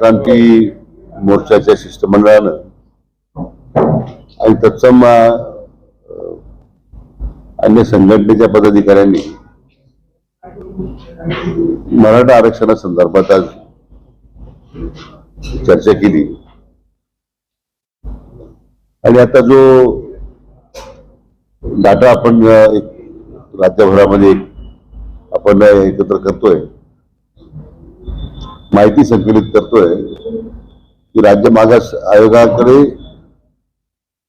क्रांती मोर्चाच्या शिष्टमंडळानं. आणि तत्सम अन्य संघटनेच्या पदाधिकाऱ्यांनी मराठा आरक्षणासंदर्भात आज चर्चा केली. आणि आता जो डाटा आपण एक राज्यभरामध्ये आपण एकत्र करतोय माहिती संकलित करतोय की राज्य मागास आयोगाकडे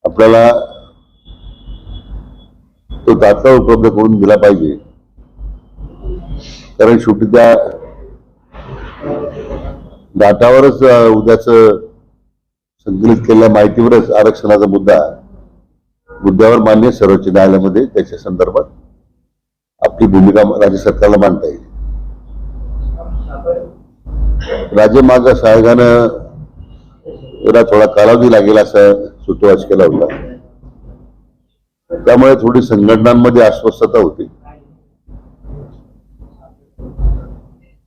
आपल्याला तो तात्काळ उपलब्ध करून दिला पाहिजे. कारण शेवटी त्या डाटावरच उद्याच संकलित केलेल्या माहितीवरच आरक्षणाचा मुद्दा मुद्द्यावर मान्य सर्वोच्च न्यायालयामध्ये त्याच्या संदर्भात आपली भूमिका राज्य सरकारला मांडता येईल. राज्य मागास आयोगानं जरा थोडा कालावधी लागेल असा सुतोवाच केला होता. त्यामुळे थोडी संघटनांमध्ये अस्वस्थता होती.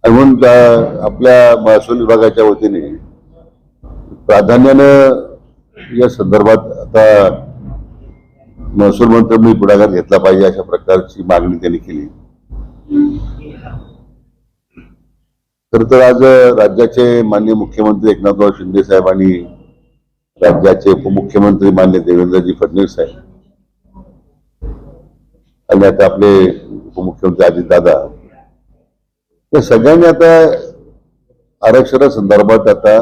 म्हणून त्या- आपल्या महसूल विभागाच्या वतीने प्राधान्यानं या संदर्भात आता महसूल मंत्र्यांनी पुढाकार घेतला पाहिजे अशा प्रकारची मागणी त्यांनी केली. तर आज राज्याचे मान्य मुख्यमंत्री एकनाथराव शिंदे साहेब आणि राज्याचे उपमुख्यमंत्री मान्य देवेंद्रजी फडणवीस साहेब. आणि आता आपले उपमुख्यमंत्री अजितदादा या सगळ्यांनी आता आरक्षणासंदर्भात आता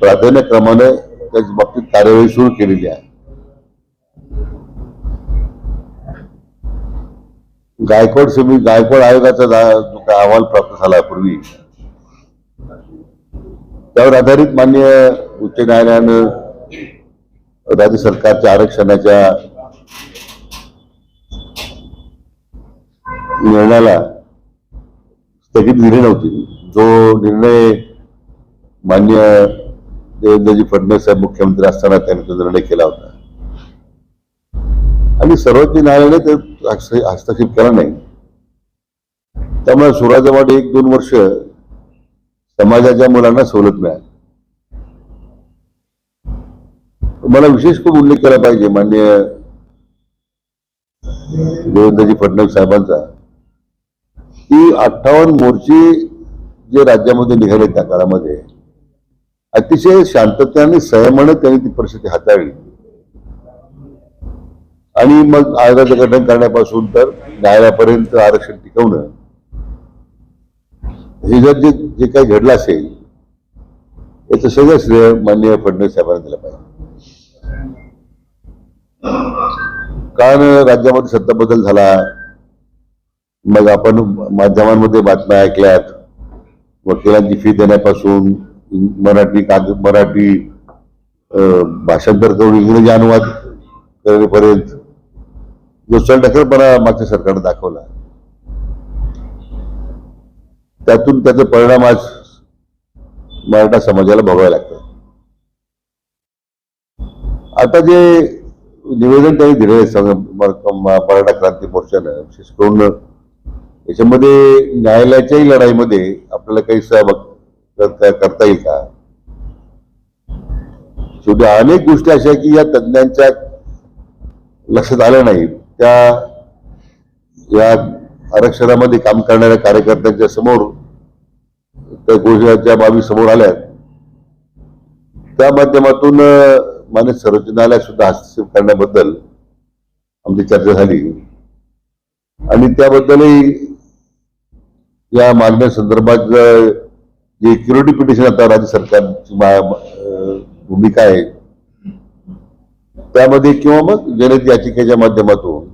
प्राधान्यक्रमाने त्याच्या बाबतीत कार्यवाही सुरू केलेली आहे. गायकवाड समिती गायकवाड आयोगाचा अहवाल प्राप्त झाला पूर्वी त्यावर आधारित मान्य उच्च न्यायालयानं राज्य सरकारच्या आरक्षणाच्या निर्णयाला स्थगित दिली नव्हती. जो निर्णय मान्य देवेंद्रजी फडणवीस साहेब मुख्यमंत्री असताना त्यांनी तो निर्णय केला होता. आणि सर्वोच्च न्यायालयाने ते हस्तक्षेप केला नाही. त्यामुळे सुराजवाड एक दोन वर्ष समाजाच्या मुलांना सवलत मिळाली. मला विशेष करून उल्लेख केला पाहिजे मान्य देवेंद्रजी फडणवीस साहेबांचा. की अठ्ठावन्न मोर्चे जे राज्यामध्ये निघाले त्या काळामध्ये अतिशय शांततेने संयमाने त्यांनी ती परिस्थिती हाताळली. आणि मग आयोगाचं गठन करण्यापासून तर न्यायालयापर्यंत आरक्षण टिकवणं. हे जर जे जे काही घडलं असेल याचं सगळं श्रेय मान्य फडणवीस साहेबांना दिलं पाहिजे. कारण राज्यामध्ये सत्ता बदल झाला. मग आपण माध्यमांमध्ये बातम्या ऐकल्यात. वकिलांची फी देण्यापासून मराठी काग मराठी अं, भाषांतर करून इंग्रजी अनुवाद करेपर्यंत जो चढढकलपणा मागच्या सरकारने दाखवला. त्यातून त्याचे परिणाम आज मराठा समाजाला भोगावे लागतात. आता जे निवेदन त्यांनी दिलेलं मराठा क्रांती मोर्चानं विशेष करून याच्यामध्ये न्यायालयाच्याही लढाईमध्ये आपल्याला काही सहभाग करता करता येईल का? शेवटी अनेक गोष्टी अशा की या तज्ज्ञांच्या लक्षात आल्या नाही त्या या आरक्षणामध्ये काम करणाऱ्या कार्यकर्त्यांच्या समोर त्या गोष्टीच्या बाबी समोर आल्यात त्या माध्यमातून मान्य सर्वोच्च न्यायालयात सुद्धा हस्तक्षेप करण्याबद्दल आमची चर्चा झाली. आणि त्याबद्दलही या मागण्यासंदर्भात संदर्भात जे क्युरिटी पिटिशन आता राज्य सरकारची भूमिका आहे त्यामध्ये किंवा मग जनहित याचिकेच्या माध्यमातून.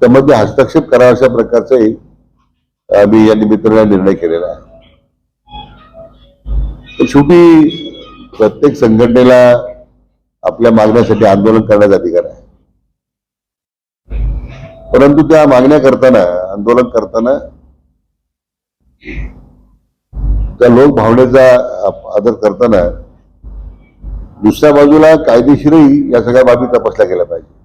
त्यामध्ये हस्तक्षेप करावा अशा प्रकारचाही आम्ही या निमित्ताने निर्णय केलेला आहे. तर शेवटी प्रत्येक संघटनेला आपल्या मागण्यासाठी आंदोलन करण्याचा अधिकार आहे. परंतु त्या मागण्या करताना आंदोलन करताना त्या लोक भावनेचा आदर करताना दुसऱ्या बाजूला कायदेशीरही या सगळ्या बाबी तपासल्या गेल्या पाहिजे.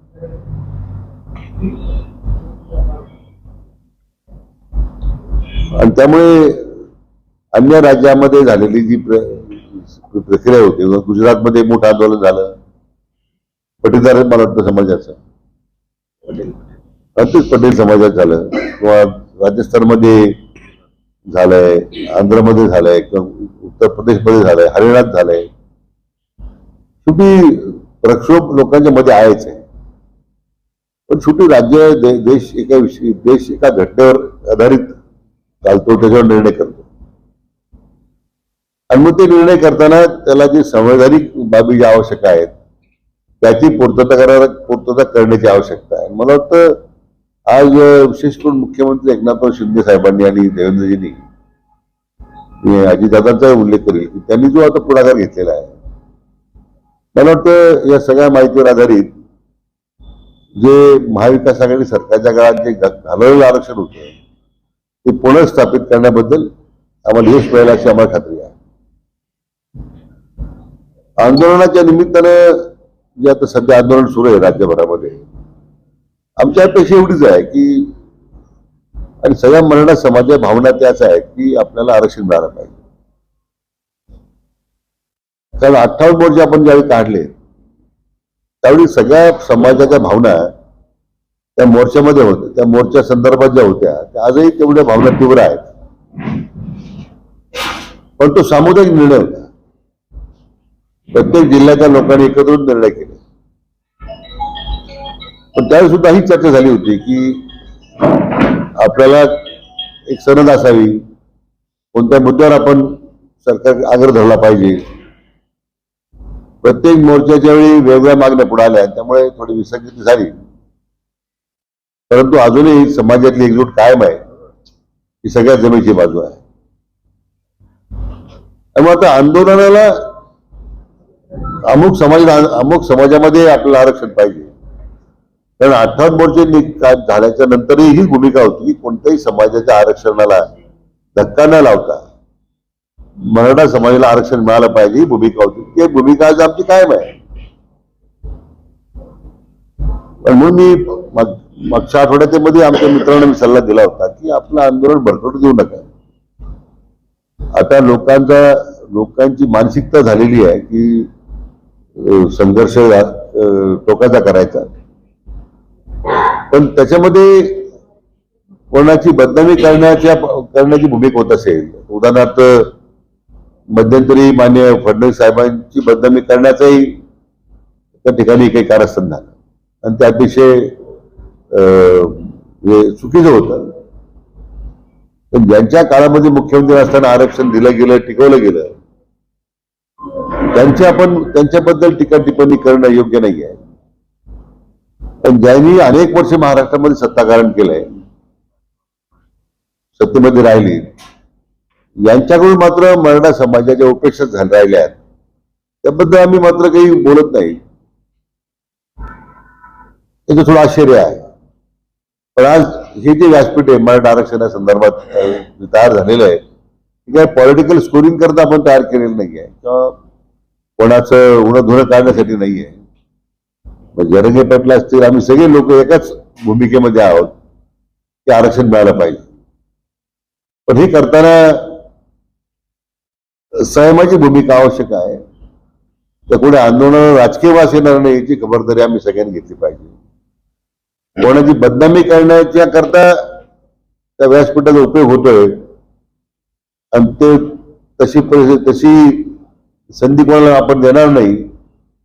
आणि त्यामुळे अन्य राज्यामध्ये झालेली जी प्र- प्रक्रिया होती गुजरातमध्ये मोठं आंदोलन झालं. पटीदार मला वाटतं समाजाचं. अतिच पटेल. समाजात झालं. किंवा राजस्थानमध्ये झालंय आंध्रमध्ये झालंय किंवा उत्तर प्रदेशमध्ये झालंय हरियाणात झालंय. शेवटी प्रक्षोभ लोकांच्या मध्ये आहेच आहे. पण शेवटी राज्य दे- देश एका विषयी देश एका घटनेवर आधारित चालतो त्याच्यावर निर्णय करतो. आणि मग ते निर्णय करताना त्याला जे संवैधानिक बाबी ज्या आवश्यक आहेत त्याची पूर्तता करायला पूर्तता करण्याची आवश्यकता आहे. मला वाटतं आज विशेष करून मुख्यमंत्री एकनाथराव शिंदे साहेबांनी आणि देवेंद्रजींनी अजितदादांचा उल्लेख करेल की त्यांनी जो आता पुढाकार घेतलेला आहे मला वाटतं या सगळ्या माहितीवर आधारित जे महाविकास आघाडी सरकारच्या काळात जे घालवलेलं आरक्षण होतं ते पुनर्स्थापित करण्याबद्दल आम्हाला यश मिळेल अशी आम्हाला खात्री आहे. आंदोलनाच्या निमित्तानं जे आता सध्या आंदोलन सुरू आहे राज्यभरामध्ये आमच्या अपेक्षा एवढीच आहे की आणि सगळ्या मराठा समाजाच्या भावना त्याच आहेत की आपल्याला आरक्षण मिळालं पाहिजे. कारण अठ्ठावन्न मोर्चे आपण ज्यावेळी काढले त्यावेळी सगळ्या समाजाच्या भावना त्या मोर्चामध्ये होत्या. त्या मोर्चा संदर्भात ज्या होत्या त्या आजही तेवढ्या भावना तीव्र आहेत. पण तो सामुदायिक निर्णय होता. प्रत्येक जिल्ह्याच्या लोकांनी एकत्र निर्णय केले. पण त्यावेळी सुद्धा ही चर्चा झाली होती की आपल्याला एक सनद असावी. कोणत्या मुद्द्यावर आपण सरकार आग्रह धरला पाहिजे? प्रत्येक मोर्चाच्या वेळी वेगवेगळ्या मागण्या पुढे आल्या त्यामुळे थोडी विसंगती झाली. परंतु अजूनही समाजातली एकजूट कायम आहे. ही सगळ्या जमेची बाजू आहे. त्यामुळे आता आंदोलनाला अमुक समाज अमुक समाजामध्ये आपल्याला आरक्षण पाहिजे. कारण अठरा मोर्चे झाल्याच्या नंतरही ही भूमिका होती की कोणत्याही समाजाच्या आरक्षणाला धक्का न लावता मराठा समाजाला आरक्षण मिळालं पाहिजे ही भूमिका होती. ती भूमिका आज आमची कायम आहे. पण म्हणून मी मागच्या आठवड्याच्या आठवड्यामध्ये आमच्या मित्रांना मी सल्ला दिला होता की आपलं आंदोलन भरकटू देऊ नका. आता लोकांचा लोकांची मानसिकता झालेली आहे की संघर्ष टोकाचा करायचा. पण त्याच्यामध्ये कोणाची बदनामी करण्याच्या करण्याची भूमिका होत असेल उदाहरणार्थ मध्यंतरी मान्य फडणवीस साहेबांची बदनामी करण्याचंही त्या ठिकाणी काही कारस्थान झालं. आणि ते अतिशय अं, चुकीचं होतं. पण ज्यांच्या काळामध्ये मुख्यमंत्री असताना आरक्षण दिलं गेलं टिकवलं गेलं त्यांची आपण त्यांच्याबद्दल टीका टिप्पणी करणं योग्य नाही आहे. पण ज्यांनी अनेक वर्ष महाराष्ट्रामध्ये सत्ताकारण केलंय सत्तेमध्ये राहिली यांच्याकडून मात्र मराठा समाजाच्या उपेक्षा झाल्या राहिल्या आहेत. त्याबद्दल आम्ही मात्र काही बोलत नाही. त्याचं थोडं आश्चर्य आहे. पण आज हे जे व्यासपीठ आहे मराठा आरक्षणासंदर्भात संदर्भात तयार झालेलं आहे काय पॉलिटिकल स्कोरिंग करता आपण तयार केलेलं नाहीये. किंवा कोणाचं उणं धुणं काढण्यासाठी नाहीये. मग जरंगे पाटील असतील आम्ही सगळे लोक एकाच भूमिकेमध्ये आहोत की आरक्षण मिळालं पाहिजे. पण हे करताना संयमाची भूमिका आवश्यक आहे. तर कोणी आंदोलन राजकीय वास येणार नाही याची खबरदारी आम्ही सगळ्यांनी घेतली पाहिजे. कोणाची बदनामी करण्याच्या करता त्या व्यासपीठाचा उपयोग होतोय. आणि ते तशी परिस्थिती तशी संधी कोणाला आपण देणार नाही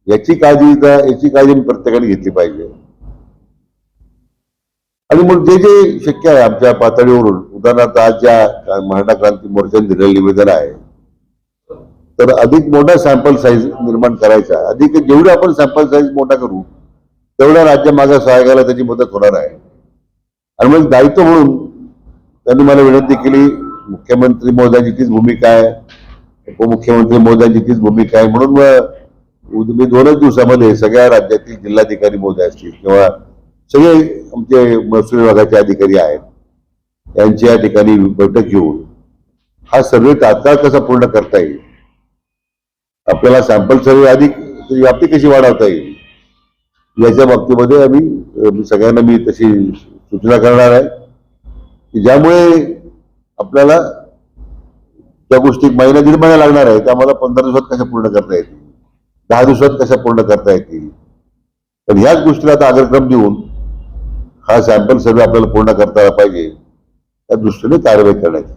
याची काळजी याची काळजी प्रत्येकाने घेतली पाहिजे. आणि मग जे जे शक्य आहे आमच्या पातळीवरून उदाहरणार्थ आज ज्या मराठा क्रांती मोर्चाने दिलेलं निवेदन आहे तर अधिक मोठा सॅम्पल साईज निर्माण करायचा अधिक जेवढा आपण सॅम्पल साईज मोठा करू तेवढ्या राज्य मागास आयोगाला त्याची मदत होणार आहे. आणि मग दायित्व म्हणून त्यांनी मला विनंती केली मुख्यमंत्री महोदयांची तीच भूमिका आहे उपमुख्यमंत्री महोदयांची तीच भूमिका आहे. म्हणून मग मी दोनच दिवसामध्ये सगळ्या राज्यातील जिल्हाधिकारी महोदय असतील किंवा सगळे आमचे महसूल विभागाचे अधिकारी आहेत यांची या ठिकाणी बैठक घेऊन हा सर्वे तात्काळ कसा पूर्ण करता येईल आपल्याला सॅम्पल सर्वे अधिक व्याप्ती कशी वाढवता येईल? याच्या बाबतीमध्ये आम्ही सगळ्यांना मी तशी सूचना करणार आहे. की ज्यामुळे आपल्याला त्या गोष्टी महिना दीड महिना लागणार आहे त्या मला पंधरा दिवसात कशा पूर्ण करता येतील? दहा दिवसात कशा पूर्ण करता येतील? पण ह्याच गोष्टीला आता अग्रक्रम देऊन हा सॅम्पल सर्वे आपल्याला पूर्ण करता पाहिजे. त्या दृष्टीने कारवाई करण्याची